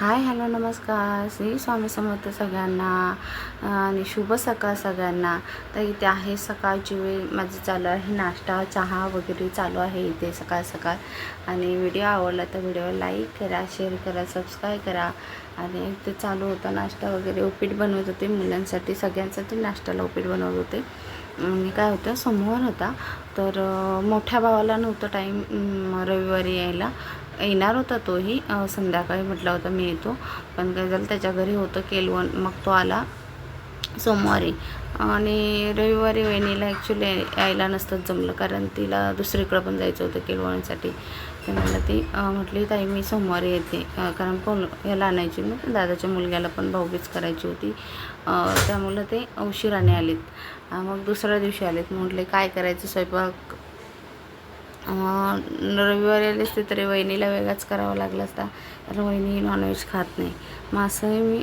Hi hello नमस्कार. श्री स्वामी समर्थ सगळ्यांना आणि शुभ सकाळ सगळ्यांना. तर इथे आहे सकाळची वेळ. माझं चालू आहे नाश्ता चहा वगैरे चालू आहे इथे सकाळ सकाळ. आणि व्हिडिओ आवडला तर व्हिडिओ लाईक करा शेअर करा सबस्क्राईब करा. आणि इथे चालू होता नाश्ता वगैरे. उपीट बनवत होते मुलांसाठी. सगळ्यांसाठी नाश्त्याला उपीट बनवत होते. आणि काय होतं सोमवार होता. तर मोठ्या भावाला नव्हतं टाईम रविवारी यायला. येणार होता तोही. संध्याकाळी म्हटला होता मी येतो. पण काय झालं त्याच्या घरी होतं केलवण मग तो आला सोमवारी. आणि रविवारी वहिनीला ॲक्च्युली यायला नसतं जमलं कारण तिला दुसरीकडं पण जायचं होतं केलवणसाठी. तर मला ती म्हटली ताई मी सोमवारी येते. कारण कोण याला आणायची ना दादाच्या मुलग्याला पण भाऊबीज करायची होती. त्यामुळं ते उशिराने आलेत. मग दुसऱ्या दिवशी आलेत. म्हटले काय करायचं? स्वयंपाक रविवारी आले असते तरी वहिनीला वेगळाच करावा लागला असता. कारण वहिनी नॉनव्हेज खात नाही. मग असंही मी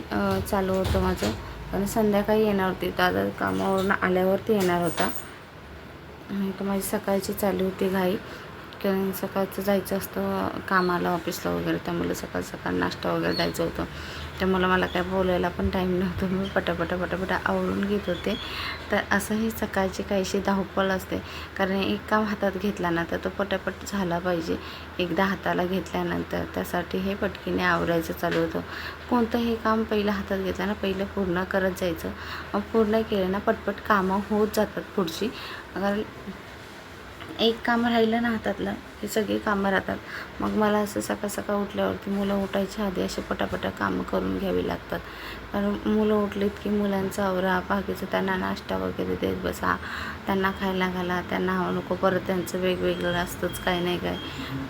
चालू होतं माझं. पण संध्याकाळी येणार होती. दादा कामावरून आल्यावरती येणार होता. नाही तर माझी सकाळची चालू होती घाई. कारण सकाळचं जायचं असतं कामाला ऑफिसला वगैरे. त्यामुळे सकाळ सकाळ नाश्ता वगैरे द्यायचं होतं. त्यामुळं मला काय बोलायला पण टाईम नव्हतं. मी पटापटा पटापटा आवडून घेत होते. तर असंही सकाळची काहीशी धावपळ असते. कारण एक काम हातात घेतला ना तर तो पटापट झाला पाहिजे. एकदा हाताला घेतल्यानंतर त्यासाठी हे पटकीने आवरायचं चालू होतं. कोणतंही काम पहिलं हातात घेतलं ना पहिलं पूर्ण करत जायचं. मग पूर्ण केलं ना पटपट कामं होत जातात पुढची. कारण एक काम राहिलं ना हातातलं ही सगळी कामं राहतात. मग मला असं सकाळ सकाळ उठल्यावरती मुलं उठायच्या आधी असे पटापटा कामं करून घ्यावी लागतात. कारण मुलं उठलीत की मुलांचं आवरा बाकीचं त्यांना नाश्ता वगैरे देत बसा त्यांना खायला घाला त्यांना हवं नको परत त्यांचं वेगवेगळं असतंच काय नाही काय.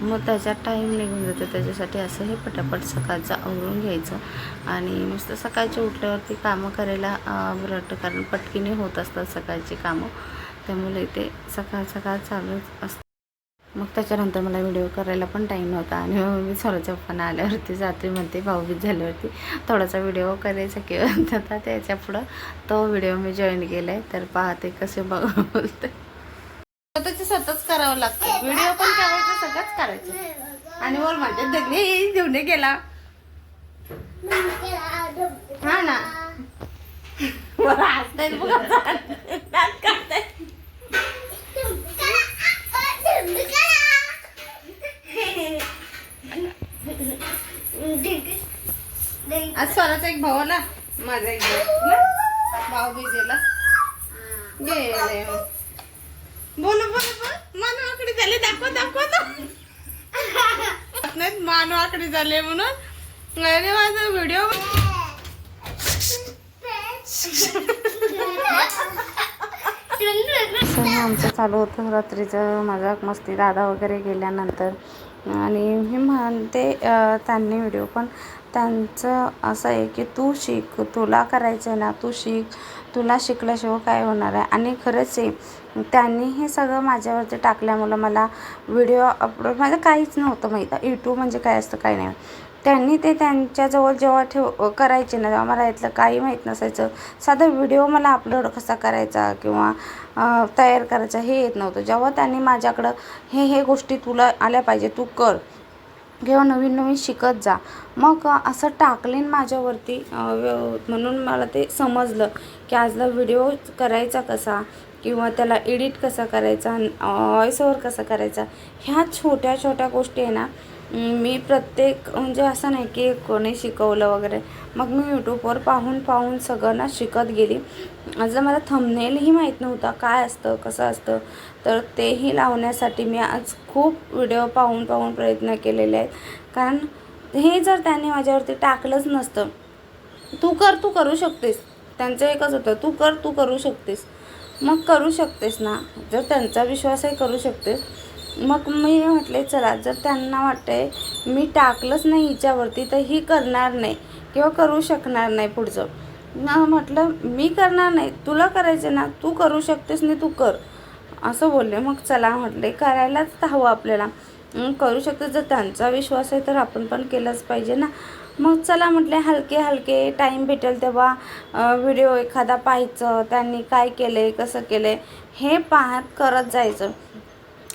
मग त्याच्यात टाईम निघून जातो. त्याच्यासाठी असं हे पटापट सकाळचं आवरून घ्यायचं. आणि मस्त सकाळच्या उठल्यावरती कामं करायला बरं वाटतं कारण पटकीने होत असतात सकाळची कामं. त्यामुळे इथे सकाळ सकाळ चालूच असतं. मग त्याच्यानंतर मला व्हिडिओ करायला पण टाईम नव्हता आणि मग मी स्वराच्या पण आल्यावरती रात्रीमध्ये म्हणते भाऊबीज झाल्यावरती थोडासा व्हिडिओ करायचा किंवा होता त्याच्या पुढं तो व्हिडिओ मी जॉईन केला आहे तर पाहते कसे बघ बोलते. स्वतःचे स्वतःच करावं लागतं. व्हिडिओ पण करायचं सगळंच करायचं. आणि बोल म्हणते दगडी घेऊन गेला. हा ना. बरं बघा. आज स्वराचा एक भाऊ आला. माझा एक भाऊ. भिजेला भाऊ बिजेला गेले बोल बोल बोल. मानव आकडे झाले दाखव दाखव नाही मानव आकडे झाले म्हणून. अरे माझा व्हिडिओ आमचं चालू होतं रात्रीचं. माझा मस्ती दादा वगैरे गेल्यानंतर. आणि हे म्हणते त्यांनी व्हिडिओ पण त्यांचं असं आहे की तू शिक तुला करायचं आहे ना तू शिक तुला शिकल्याशिवाय काय होणार आहे? आणि खरंच आहे त्यांनी हे सगळं माझ्यावरती टाकल्यामुळं मला व्हिडिओ अपलोड माझं काहीच नव्हतं माहीत. यूट्यूब म्हणजे काय असतं काय नाही. त्यांनी ते त्यांच्याजवळ जेव्हा ठेव करायचे ना तेव्हा मला यातलं काही माहीत नसायचं. साधा व्हिडिओ मला अपलोड कसा करायचा किंवा तयार करायचा हे येत नव्हतं. जेव्हा त्यांनी माझ्याकडं हे हे गोष्टी तुला आल्या पाहिजे तू कर. किंवा नवीन नवीन शिकत जा. मग असं टाकलीन माझ्यावरती व्यव- म्हणून मला ते समजलं की आजला व्हिडिओ करायचा कसा किंवा त्याला एडिट कसा करायचा व्हॉइस ओवर कसा करायचा ह्या छोट्या छोट्या गोष्टी आहे ना मी प्रत्येक म्हणजे असं नाही की कोणी शिकवलं वगैरे. मग मी यूट्यूबवर पाहून पाहून सगळं ना शिकत गेली. आज मला थंबनेलही माहीत नव्हता काय असतं कसं असतं तर तेही लावण्यासाठी मी आज खूप व्हिडिओ पाहून पाहून प्रयत्न केलेले आहेत. कारण हे जर त्यांनी माझ्यावरती टाकलंच नसतं तू कर तू करू शकतेस. त्यांचं एकच होतं तू कर तू करू शकतेस. मग करू शकतेस ना. जर त्यांचा विश्वासही करू शकतेस मग मी म्हटले चला जर त्यांना वाटतंय मी टाकलंच नाही हिच्यावरती तर ही करणार नाही किंवा करू शकणार नाही पुढचं. ना म्हटलं मी करणार नाही तुला करायचं ना तू करू शकतेस नाही तू कर. असं बोलले. मग चला म्हटले करायलाच हवं आपल्याला. मग करू शकतो जर त्यांचा विश्वास आहे तर आपण पण केलंच पाहिजे ना. मग चला म्हटले हलके हलके टाईम भेटेल तेव्हा व्हिडिओ एखादा पाहायचं त्यांनी काय केलं आहे कसं केलं आहे हे पाहत करत जायचं.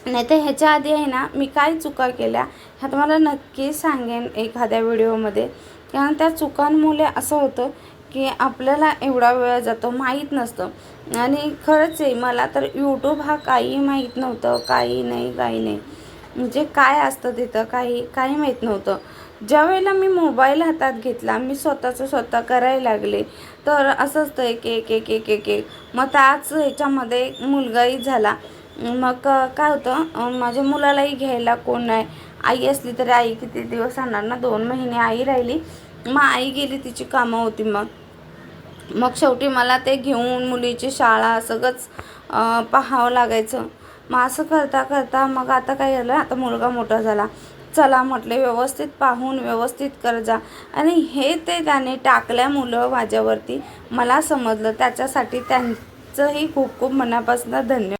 नाही तर ह्याच्या आधी आहे ना मी काय चुका केल्या ह्या तुम्हाला नक्की सांगेन एखाद्या व्हिडिओमध्ये. कारण त्या चुकांमुळे असं होतं की आपल्याला एवढा वेळ जातो माहीत नसतं. आणि खरंच आहे मला तर यूट्यूब हा काही माहीत नव्हतं काही नाही काही नाही. म्हणजे काय असतं तिथं काही काही माहीत नव्हतं. ज्यावेळेला मी मोबाईल हातात घेतला मी स्वतःचं स्वतः करायला लागले. तर असं असतं एक एक एक एक एक एक. मग त्याच ह्याच्यामध्ये एक मुलगाही झाला. मग काय होतं माझ्या मुलालाही घ्यायला कोण नाही. आई असली तरी आई किती दिवस आणणार ना? दोन महिने आई राहिली. मग आई गेली तिची कामं होती मग. मग शेवटी मला ते घेऊन मुलीची शाळा सगळंच पाहावं लागायचं. मग असं करता करता मग आता काय झालं? आता मुलगा मोठा झाला. चला म्हटले व्यवस्थित पाहून व्यवस्थित कर जा. आणि हे ते त्याने टाकल्या मुलं माझ्यावरती मला समजलं. त्याच्यासाठी त्यांचंही खूप खूप मनापासून धन्यवाद.